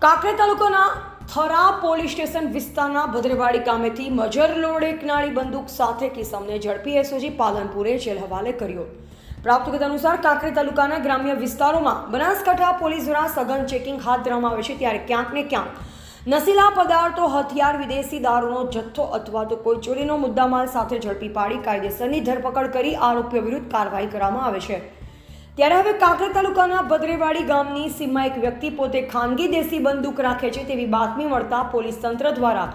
કાંકરેજ તાલુકાના Thara police station વિસ્તારના ભદ્રવાડી ગામેથી મજર load નાળી બંદૂક સાથે કિસમને ઝડપી એસઓજી પાલનપુરે જેલ હવાલે કર્યો. પ્રાપ્ત વિગત અનુસાર કાંકરેજ તાલુકાના ગ્રામ્ય વિસ્તારોમાં બનાસકાંઠા પોલીસ દ્વારા સઘન ચેકિંગ હાથ ધરવામાં આવે છે ત્યારે ક્યાંક ને ક્યાંક નશીલા પદાર્થો, હથિયાર, વિદેશી દારૂનો જથ્થો અથવા તો કોઈ ચોરીનો મુદ્દામાલ સાથે ઝડપી પાડી કાયદેસરની ધરપકડ કરી આરોપીઓ વિરુદ્ધ કાર્યવાહી કરવામાં આવે છે. ત્યારે હવે કાંકરેજ તાલુકાના ભદ્રેવાડી ગામની સીમમાં એક વ્યક્તિ પોતે ખાનગી દેશી બંદૂક રાખે છે તેવી બાતમી મળતા પોલીસ તંત્ર દ્વારા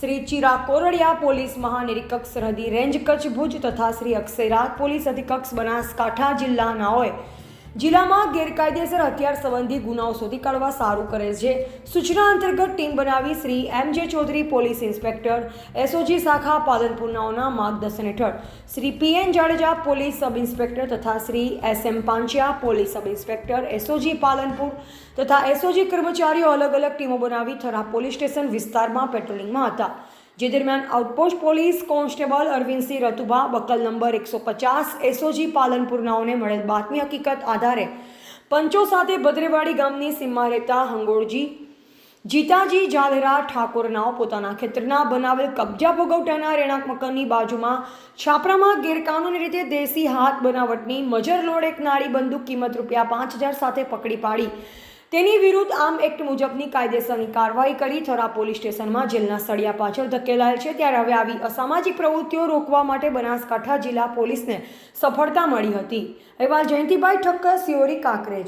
શ્રી ચિરા કોરડિયા, પોલીસ મહાનિરીક્ષક સરહદી રેન્જ કચ્છ ભુજ તથા શ્રી અક્ષયરાજ, પોલીસ અધિકક્ષ બનાસકાંઠા જિલ્લાનાઓએ જિલ્લામાં ગેરકાયદેસર હથિયાર સંબંધી ગુનાઓ શોધી કાઢવા સારું કરે છે. સૂચના અંતર્ગત ટીમ બનાવી શ્રી એમ જે ચૌધરી, પોલીસ ઇન્સ્પેક્ટર, એસઓજી શાખા, પાલનપુરનાઓના માર્ગદર્શન હેઠળ. Shri P N Jadeja, police sub inspector તથા Shri S M Panchiya, police sub inspector, SOG Palanpur તથા એસઓજી કર્મચારીઓ અલગ અલગ ટીમો બનાવી થરા પોલીસ સ્ટેશન વિસ્તારમાં પેટ્રોલિંગમાં હતા. જે દરમિયાન outpost police constable Arvindsinh Ratubha, buckle number એકસો પચાસ, એસઓજી પાલનપુરનાઓને મળેલ બાતમી હકીકત આધારે પંચો સાથે ભદ્રેવાડી ગામની સીમમાં રહેતા હંગોળજી, જીતાજી જાલેરા ઠાકોરનાઓ પોતાના ખેતરના બનાવેલ કબજા ભોગવટાના રહેણાંક મકાનની બાજુમાં છાપરામાં ગેરકાનૂની રીતે દેશી હાથ બનાવટની મજર લોડ એક નાળી બંદૂક કિંમત રૂપિયા પાંચ હજાર સાથે પકડી પાડી. તેની વિરુદ્ધ આમ એક્ટ મુજબની કાયદેસરની કાર્યવાહી કરી થરા પોલીસ સ્ટેશનમાં જેલના સળિયા પાછળ ધકેલાયેલ છે. ત્યારે હવે આવી અસામાજિક પ્રવૃત્તિઓ રોકવા માટે બનાસકાંઠા જિલ્લા પોલીસને સફળતા મળી હતી. અહેવાલ જયંતિભાઈ ઠક્કર, સિયોરી, કાંકરેજ.